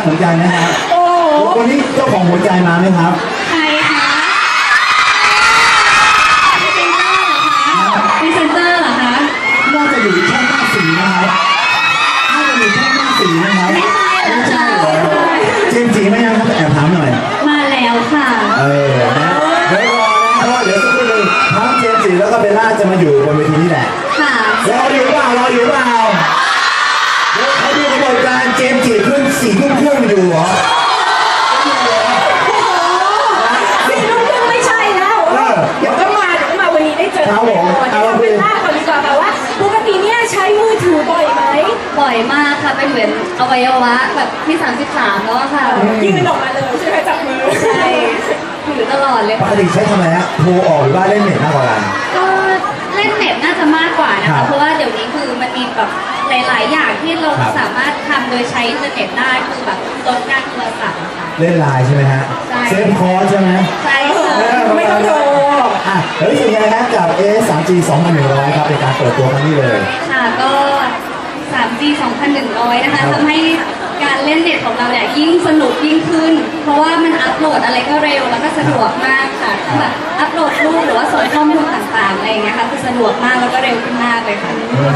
กผมก็รักเหมือนกันนะครับโอ้โหวันนี้เจ้าของหัวใจมาไหมครับใครคะพรีเซนเตอร์เหรอคะน่าจะอยู่ช่องหน้าสีนะครับน่าจะอยู่ช่องหน้าสีนะครับไม่ใช่เหรอไม่ใช่คะเหรอเจมส์จีไหม่ยังครับแอบถามหน่อย มาแล้วค่ะ เออนะเดี๋ยวรอนะเพราะว่าเดี๋ยวสักครู่หนึงทั้งเจมส์จีแล้วก็เบลล่าจะมาอยู่บนเวทีนี่แหละ สี่ทุ่มครึ่งอยู่เหรอสี่ลูกครึ่งไม่ใช่แล้วเออเดี๋ยวก็มาเดี๋ยวก็มาวันนี้ได้เจอครับผมวันนี้เอาเราไปเป็นล่าก่อนดีกว่าค่ะว่าปกติเนี่ยใช้มือถือบ่อยไหมบ่อยมากค่ะเป็นเหมือนอวัยวะแบบที่ 33 แล้วอะค่ะยืนออกมาเลยใช่ไหมจับมือใช่ถือตลอดเลยปกติใช้ทำอะไรฮะโทรออกหรือว่าเล่นเน็ตมากกว่ากันก็เล่นเน็ตน่าจะมากกว่านะครัคะบเพราะว่าเดี๋ยวนี้คือมันมีแบบหลาย ๆ อย่างที่เราครับสามารถทำ โดยใช้อินเทอร์เน็ตได้คือแบบลดการโทรศัพท์อะค่ะ เล่นไลน์ใช่ไหมฮะ ใช่ เซฟคอร์สใช่ไหมใช่ค่ะ ไม่ต้องโทร อะแล้วรู้สึกยังไงฮะกับ A 3 G 2100ครับในการเปิดตัวครั้งนี้เลย ค่ะก็ 3G 2100 นะคะครับทำให้การเล่นเน็ตของเราเนี่ยยิ่งสนุกยิ่งขึ้น เพราะว่ามันอัปโหลดอะไรก็เร็วแล้วก็สะดวกมากค่ะทั้งแบบอัปโหลดรูปหรือว่าส่งข้อมูลต่างๆอะไรอย่างเงี้ยค่ะคือสะดวกมากแล้วก็เร็วขึ้นมากเลยค่ะ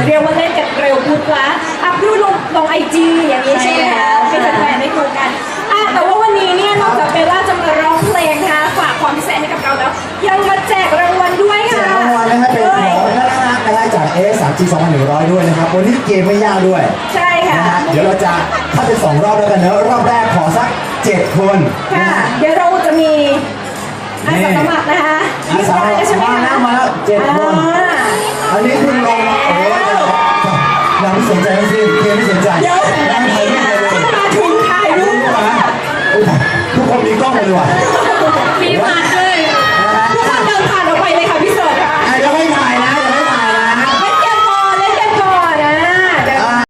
เรียกว่าเล่นกันเร็วพุดละอัพรูปลงลงไอจีอย่างนี้ใช่ไหมใช่แล้คะวให้แฟนๆได้ดูกันอะแต่ว่าวันนี้เนี่ยนอกจากเบลล่าจะมาร้องเพลงนะคะฝากความพิเศษให้กับเราแล้ว ยังมาแจกรางวัลด้วยแจค่ะกรางวัลนะฮะเป็นของน่ารักๆนะฮะจาก A 3 G 2100ด้วยนะครับ วันนี้เกมไม่ยากด้วยใช่ค่ะนะฮะเดี๋ยวเราจะถ้าเป็นสองรอบแล้วกันเนอะรอบแรกขอสัก 7 คนค่ะเดี๋ยวเราจะมี อาสาสมัครนะคะอาสาได้แล้วใช่ไหมมาคะแล้วมาแล้วเจ็ดคนอ่าอันนี้คุณลองโอ้ยยังไม่สนใจทั้งสิ้นเกมไม่สนใจเดี๋ยวยังถ่ายรูปเลยมาถึง